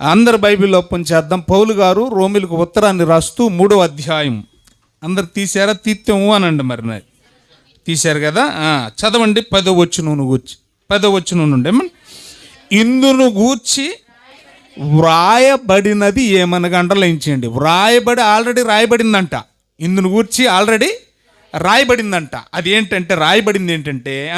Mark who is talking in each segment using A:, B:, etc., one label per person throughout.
A: అందరు Bible open చేద్దాం. పౌలు గారు రోమిలకు ఉత్తరాన్ని రాస్తూ మూడో అధ్యాయం. అందరు తీసారా తీత్యము అనండి మరి నాది తీశారు కదా? చదవండి. పదవచ్చును గూర్చి. పదవచ్చును నుండి ఇందును గూర్చి వ్రాయబడినది ఏమనగా అండర్లైంచేయండి వ్రాయబడి ఆల్రెడీ రాయబడిందంట. ఇందును గూర్చి ఆల్రెడీ రాయబడిందంట. అది ఏంటంటే రాయబడింది ఏంటంటే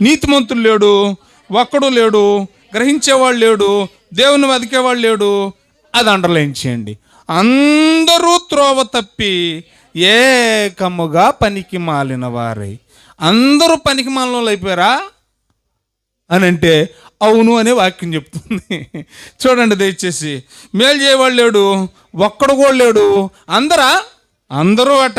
A: నీతిమంతులు లేడు ఒక్కడు లేడు గ్రహించేవాడు లేడు దేవుని బతికేవాడు లేడు. అది అండర్లైన్ చేయండి. అందరూ త్రోవ తప్పి ఏకముగా పనికి మాలిన వారై. అందరూ పనికి మాలిన అయిపోయారా? అని అంటే అవును అనే వాక్యం చెప్తుంది. చూడండి దయచేసి. మేలు చేయవాడు లేడు ఒక్కడు కూడా లేడు. అందరా? అందరూ అట.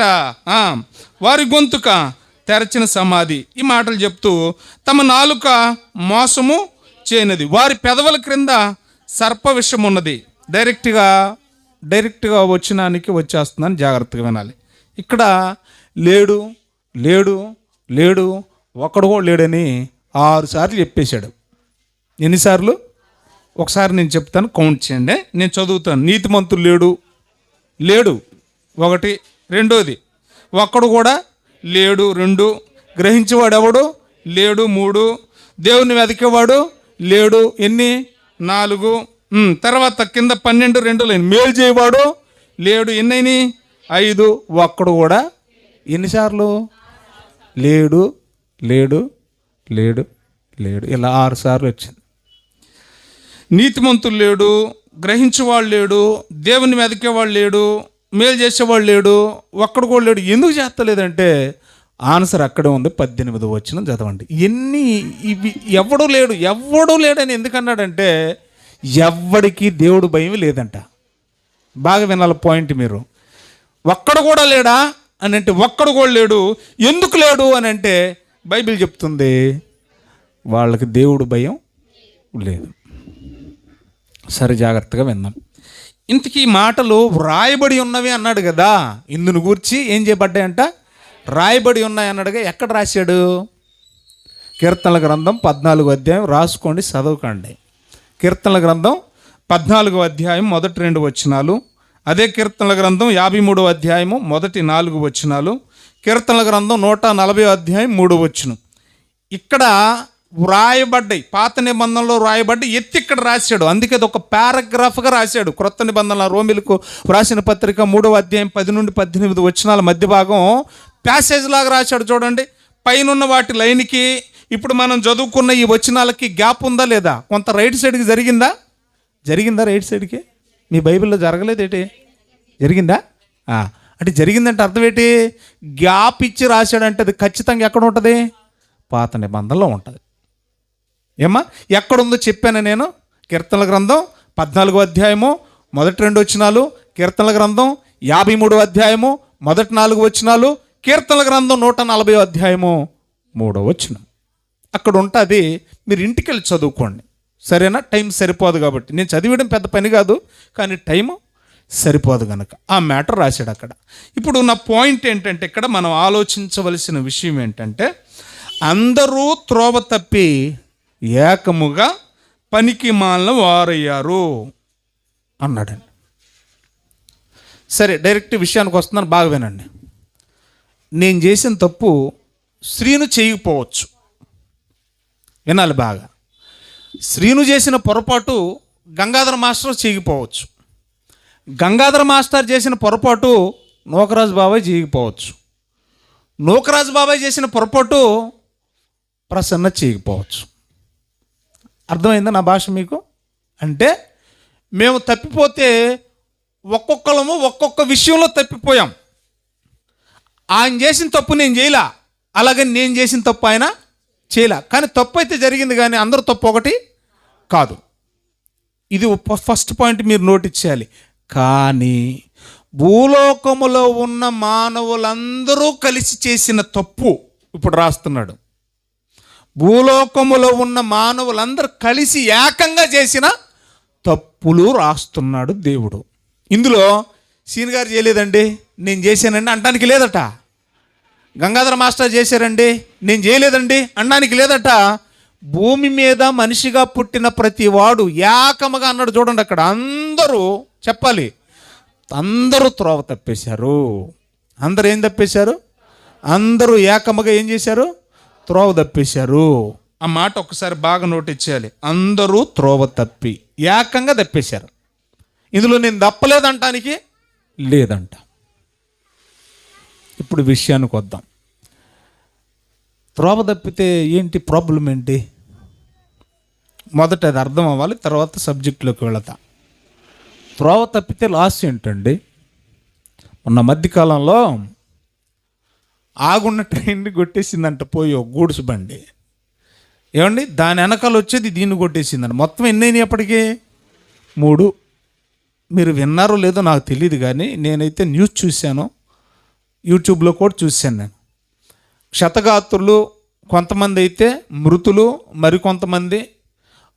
A: ఆ, వారి గొంతుక తెరచిన సమాధి. ఈ మాటలు చెప్తూ తమ నాలుక మోసము చేయనది వారి పెదవుల క్రింద సర్ప విషం ఉన్నది డైరెక్ట్గా డైరెక్ట్గా వచ్చినానికి వచ్చేస్తుందని జాగ్రత్తగా వినాలి. ఇక్కడ లేడు లేడు లేడు ఒక్కడు కూడా లేడని ఆరు సార్లు చెప్పేశాడు. ఎన్నిసార్లు? ఒకసారి నేను చెప్తాను కౌంట్ చేయండి. నేను చదువుతాను. నీతిమంతులు లేడు లేడు ఒకటి రెండోది. ఒక్కడు కూడా లేడు రెండు. గ్రహించేవాడు ఎవడు? లేడు మూడు. దేవుని వెతికేవాడు లేడు ఎన్ని? నాలుగు. తర్వాత కింద పన్నెండు రెండు లేని. మేలు చేయవాడు లేడు ఎన్నైని? ఐదు. ఒక్కడు కూడా ఎన్నిసార్లు? లేడు లేడు లేడు లేడు. ఇలా ఆరు సార్లు వచ్చింది. నీతిమంతులు లేడు గ్రహించేవాడు లేడు దేవుని వెతికేవాడు లేడు మేలు చేసేవాడు లేడు ఒక్కడు కూడా లేడు. ఎందుకు చేస్తలేదంటే ఆన్సర్ అక్కడే ఉంది పద్దెనిమిది వచ్చిన చదవండి. ఎన్ని ఇవి ఎవడు లేడు ఎవడు లేడని ఎందుకన్నాడంటే ఎవ్వడికి దేవుడు భయం లేదంట. బాగా వినాలి పాయింట్ మీరు. ఒక్కడు కూడా లేడా? అని అంటే ఒక్కడు కూడా లేడు. ఎందుకు లేడు? అని అంటే బైబిల్ చెప్తుంది వాళ్ళకి దేవుడు భయం లేదు. సరే జాగ్రత్తగా విందాం. ఇంతకీ ఈ మాటలు వ్రాయబడి ఉన్నవి అన్నాడు కదా ఇందును గూర్చి ఏం చేయబడ్డాయంట? రాయబడి ఉన్నాయి అన్నాడుగా ఎక్కడ రాశాడు? కీర్తనల గ్రంథం పద్నాలుగు అధ్యాయం రాసుకోండి చదవకండి. కీర్తనల గ్రంథం పద్నాలుగో అధ్యాయం మొదటి రెండు వచనాలు. అదే కీర్తనల గ్రంథం యాభై మూడో అధ్యాయము మొదటి నాలుగు వచనాలు. కీర్తనల గ్రంథం నూట నలభై అధ్యాయం మూడు వచ్చును ఇక్కడ వ్రాయబడ్డాయి పాత నిబంధనలో వ్రాయబడ్డ ఎత్తి ఇక్కడ రాశాడు. అందుకే అది ఒక పారాగ్రాఫ్గా రాశాడు. క్రొత్త నిబంధనల రోమిలకు వ్రాసిన పత్రిక మూడవ అధ్యాయం పది నుండి పద్దెనిమిది వచనాల మధ్య భాగం ప్యాసేజ్ లాగా రాశాడు చూడండి. పైనున్న వాటి లైన్కి ఇప్పుడు మనం చదువుకున్న ఈ వచనాలకి గ్యాప్ ఉందా లేదా? కొంత రైట్ సైడ్కి జరిగిందా? జరిగిందా రైట్ సైడ్కి? మీ బైబిల్లో జరగలేదేటి జరిగిందా? అంటే జరిగిందంటే అర్థం ఏంటి? గ్యాప్ ఇచ్చి రాశాడంటే అది ఖచ్చితంగా ఎక్కడ ఉంటుంది? పాత నిబంధనలో ఉంటుంది. ఏమ్మా? ఎక్కడుందో చెప్పాను నేను. కీర్తనల గ్రంథం పద్నాలుగో అధ్యాయము మొదటి రెండు వచనాలు. కీర్తనల గ్రంథం యాభై మూడో అధ్యాయము మొదటి నాలుగు వచనాలు. కీర్తనల గ్రంథం నూట నలభై అధ్యాయము మూడో వచ్చిన అక్కడ ఉంటుంది మీరు ఇంటికి వెళ్ళి చదువుకోండి. సరేనా? టైం సరిపోదు కాబట్టి. నేను చదివడం పెద్ద పని కాదు కానీ టైం సరిపోదు కనుక ఆ మ్యాటర్ రాశాడు అక్కడ. ఇప్పుడు నా పాయింట్ ఏంటంటే ఇక్కడ మనం ఆలోచించవలసిన విషయం ఏంటంటే అందరూ త్రోవ తప్పి ఏకముగా పనికి మాలిన వారయ్యారు అన్నాడండి. సరే డైరెక్ట్ విషయానికి వస్తున్నాను బాగా వినండి. నేను చేసిన తప్పు స్త్రీను చేయకపోవచ్చు వినాలి బాగా. శ్రీను చేసిన పొరపాటు గంగాధర మాస్టర్ చేయకపోవచ్చు గంగాధర మాస్టర్ చేసిన పొరపాటు నూకరాజు బాబాయ్ చేయకపోవచ్చు నూకరాజు బాబాయ్ చేసిన పొరపాటు ప్రసన్న చేయకపోవచ్చు అర్థమైందా నా భాష మీకు? అంటే మేము తప్పిపోతే ఒక్కొక్కలము ఒక్కొక్క విషయంలో తప్పిపోయాం. ఆయన చేసిన తప్పు నేను చేయలా. అలాగే నేను చేసిన తప్పు ఆయన చేయలా. కానీ తప్పు అయితే జరిగింది కానీ అందరూ తప్పు ఒకటి కాదు. ఇది ఫస్ట్ పాయింట్ మీరు నోటీస్ చేయాలి కానీ భూలోకములో ఉన్న మానవులందరూ కలిసి చేసిన తప్పు ఇప్పుడు రాస్తున్నాడు. భూలోకములో ఉన్న మానవులందరూ కలిసి ఏకంగా చేసిన తప్పులు రాస్తున్నాడు దేవుడు. ఇందులో సీన్ గారు చేయలేదండి. నేను చేశానండి అంటానికి లేదట. గంగాధర మాస్టర్ చేశారండి. నేను చేయలేదండి. అనడానికి లేదట. భూమి మీద మనిషిగా పుట్టిన ప్రతి వాడు ఏకముగా అన్నాడు చూడండి అక్కడ. అందరూ చెప్పాలి. అందరూ త్రోవ తప్పేశారు. అందరూ ఏం తప్పేశారు? అందరూ ఏకముగా ఏం చేశారు? త్రోవ తప్పేశారు. ఆ మాట ఒకసారి బాగా నోటిచ్చేయాలి అందరూ త్రోవ తప్పి. ఏకంగా తప్పేశారు. ఇందులో నేను తప్పలేదంటానికి లేదంట. ఇప్పుడు విషయానికి వద్దాం. త్రోవ తప్పితే ఏంటి ప్రాబ్లం ఏంటి? మొదట అది అర్థం అవ్వాలి తర్వాత సబ్జెక్టులోకి వెళతా. త్రోవ తప్పితే లాస్ ఏంటండి? మొన్న మధ్యకాలంలో ఆగున్న ట్రైన్ని కొట్టేసిందంట పోయి ఒక గూడ్స్ బండి. ఏమండి? దాని వెనకాల వచ్చేది దీన్ని కొట్టేసిందండి మొత్తం ఎన్నైనాయి అయినాయి మూడు. మీరు విన్నారో లేదో నాకు తెలియదు కానీ నేనైతే న్యూస్ చూశాను. యూట్యూబ్లో కూడా చూశాను నేను. క్షతగాత్రులు కొంతమంది అయితే మృతులు మరికొంతమంది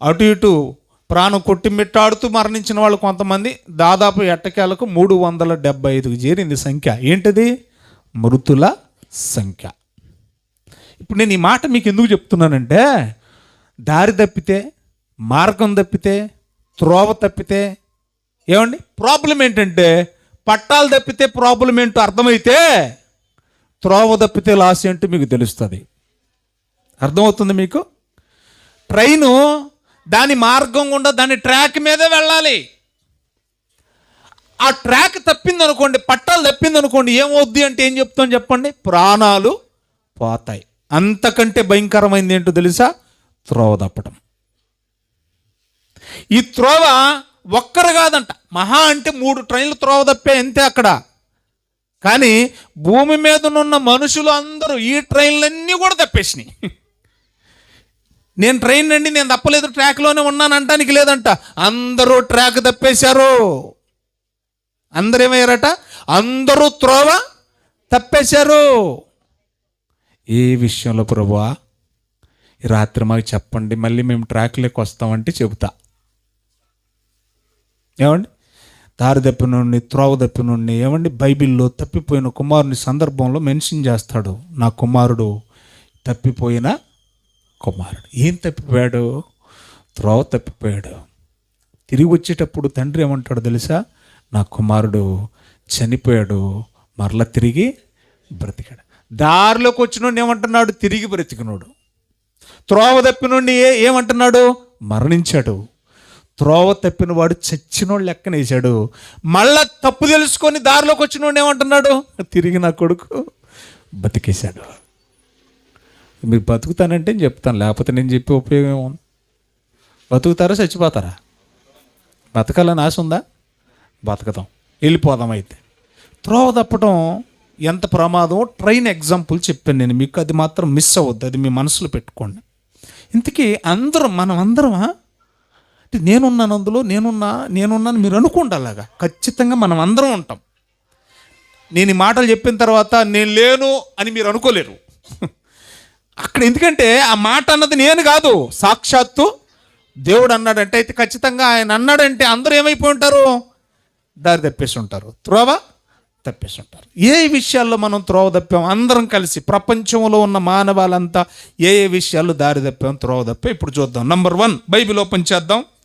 A: అటు ఇటు ప్రాణం కొట్టిమిట్టాడుతూ మరణించిన వాళ్ళు కొంతమంది దాదాపు ఎట్టకేలకు మూడు వందల డెబ్బై ఐదుకు చేరింది సంఖ్య. ఏంటిది? మృతుల సంఖ్య. ఇప్పుడు నేను ఈ మాట మీకు ఎందుకు చెప్తున్నానంటే దారి తప్పితే మార్గం తప్పితే త్రోవ తప్పితే ఏమండి? ప్రాబ్లం ఏంటంటే పట్టాలు తప్పితే ప్రాబ్లం ఏంటో అర్థమైతే త్రోవ తప్పితే లాస్ ఏంటో మీకు తెలుస్తుంది. అర్థమవుతుంది మీకు? ట్రైను దాని మార్గం గుండా దాని ట్రాక్ మీదే వెళ్ళాలి. ఆ ట్రాక్ తప్పింది అనుకోండి పట్టాలు తప్పింది అనుకోండి ఏమవుద్ది అంటే ఏం చెప్తాం చెప్పండి? ప్రాణాలు పోతాయి. అంతకంటే భయంకరమైంది ఏంటో తెలుసా? త్రోవ తప్పడం ఈ త్రోవ ఒక్కరు కాదంట. మహా అంటే మూడు ట్రైన్లు త్రోవ తప్పే అంతే అక్కడ. కానీ భూమి మీదనున్న మనుషులు అందరూ ఈ ట్రైన్లన్నీ కూడా తప్పేసినాయి. నేను ట్రైన్ రండి నేను తప్పలేదు ట్రాక్లోనే ఉన్నాను అంటానికి లేదంట. అందరూ ట్రాక్ తప్పేశారు. అందరూ ఏమయ్యారట అందరూ త్రోవ తప్పేశారు. ఏ విషయంలో ప్రభువా ఈ రాత్రి మాకు చెప్పండి మళ్ళీ మేము ట్రాక్లోకి వస్తామంటే చెబుతా. ఏమండి? దారి తప్పినుండి త్రోవ తప్పినుండి ఏమండి? బైబిల్లో తప్పిపోయిన కుమారుని సందర్భంలో మెన్షన్ చేస్తాడు. నా కుమారుడు తప్పిపోయిన కుమారుడు. ఏం తప్పిపోయాడు? త్రోవ తప్పిపోయాడు. తిరిగి వచ్చేటప్పుడు తండ్రి ఏమంటాడు తెలుసా? నా కుమారుడు చనిపోయాడు. మరలా తిరిగి బ్రతికాడు. దారిలోకి వచ్చినోడు ఏమంటున్నాడు? తిరిగి బ్రతికినోడు. త్రోవ తప్పినోడిని ఏ ఏమంటున్నాడు? మరణించాడు. త్రోవ తప్పిన వాడు చచ్చినోడు లెక్కనేశాడు మళ్ళా తప్పు తెలుసుకొని దారిలోకి వచ్చినోడు ఏమంటున్నాడు? తిరిగి నా కొడుకు బతికేశాడు. మీరు బతుకుతానంటే నేను చెప్తాను. లేకపోతే నేను చెప్పే ఉపయోగం ఏముంది? బతుకుతారా చచ్చిపోతారా? బతకాలని ఆశ ఉందా? బతకదాం. వెళ్ళిపోదాం అయితే. త్రోవ తప్పడం ఎంత ప్రమాదం ట్రైన్ ఎగ్జాంపుల్ చెప్పాను నేను. మీకు అది మాత్రం మిస్ అవ్వద్దు. అది మీ మనసులో పెట్టుకోండి. ఇంతకీ అందరం మనం అందరమా అంటే నేనున్నాను అందులో నేనున్నా నేనున్నాను మీరు అనుకోండి అలాగా. ఖచ్చితంగా మనం అందరం ఉంటాం. నేను ఈ మాటలు చెప్పిన తర్వాత నేను లేను అని మీరు అనుకోలేరు. అక్కడ ఎందుకంటే ఆ మాట అన్నది నేను కాదు సాక్షాత్తు దేవుడు అన్నాడంటే అయితే ఖచ్చితంగా ఆయన అన్నాడంటే అందరూ ఏమైపోయి ఉంటారు? దారి తప్పేసి ఉంటారు. త్రోవ తప్పేసి ఉంటారు. ఏ విషయాల్లో మనం త్రోవ తప్పాం? అందరం కలిసి ప్రపంచంలో ఉన్న మానవాళ్ళంతా ఏ ఏ విషయాల్లో దారి తప్పాం? త్రోవ తప్పాం. ఇప్పుడు చూద్దాం. నంబర్ వన్ బైబిల్ ఓపెన్ చేద్దాం.